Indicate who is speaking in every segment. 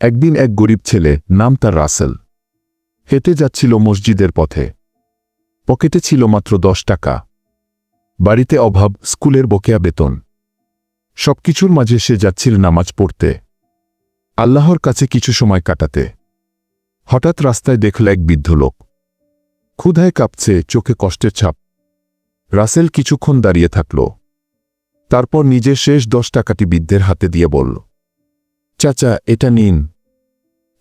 Speaker 1: একদিন এক গরিব ছেলে, নাম তার রাসেল। হেঁটে যাচ্ছিল মসজিদের পথে। পকেটে ছিল মাত্র দশ টাকা। বাড়িতে অভাব, স্কুলের বকেয়া বেতন। সবকিছুর মাঝে সে যাচ্ছিল নামাজ পড়তে। আল্লাহর কাছে কিছু সময় কাটাতে। হঠাৎ রাস্তায় দেখল এক বৃদ্ধ লোক। ক্ষুধায় কাঁপছে, চোখে কষ্টের ছাপ। রাসেল কিছুক্ষণ দাঁড়িয়ে থাকল। তারপর নিজের শেষ দশ টাকাটি বৃদ্ধের হাতে দিয়ে বলল চাচা, এটা নিন।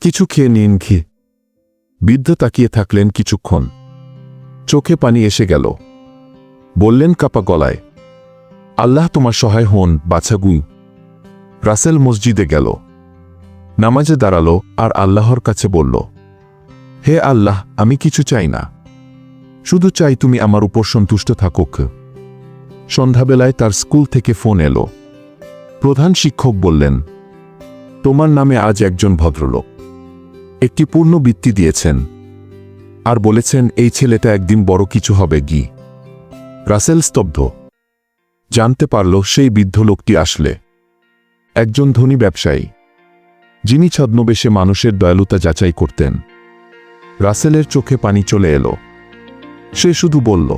Speaker 1: কিছু খেয়ে নিন ঘি। বৃদ্ধ তাকিয়ে থাকলেন কিছুক্ষণ। চোখে পানি এসে গেল। বললেন কাপা গলায়, আল্লাহ তোমার সহায় হন বাছাগুই রাসেল মসজিদে গেল। নামাজে দাঁড়াল আর আল্লাহর কাছে বলল, হে আল্লাহ, আমি কিছু চাই না। শুধু চাই তুমি আমার উপর সন্তুষ্ট থাকুক। সন্ধ্যাবেলায় তার স্কুল থেকে ফোন এলো। প্রধান শিক্ষক বললেন তোমার নামে আজ একজন ভদ্রলোক। একটি পূর্ণ বৃত্তি দিয়েছেন। আর বলেছেন, এই ছেলেটা একদিন বড় কিছু হবে গি। রাসেল স্তব্ধ। জানতে পারল সেই বৃদ্ধ লোকটি আসলে একজন ধনী ব্যবসায়ী, যিনি ছদ্মবেশে মানুষের দয়ালুতা যাচাই করতেন। রাসেলের চোখে পানি চলে এলো। সে শুধু বলল,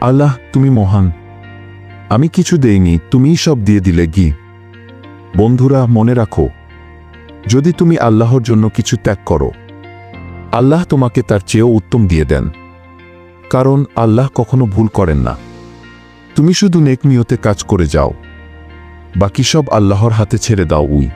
Speaker 1: আল্লাহ, তুমি মহান। আমি কিছু দেইনি, তুমিই সব দিয়ে দিলে গি। বন্ধুরা, মনে রাখো, যদি তুমি আল্লাহর জন্য কিছু ত্যাগ করো, আল্লাহ তোমাকে তার চেয়েও উত্তম দিয়ে দেন। কারণ আল্লাহ কখনো ভুল করেন না। তুমি শুধু নেকমিয়তে কাজ করে যাও, বাকি সব আল্লাহর হাতে ছেড়ে দাও, উই।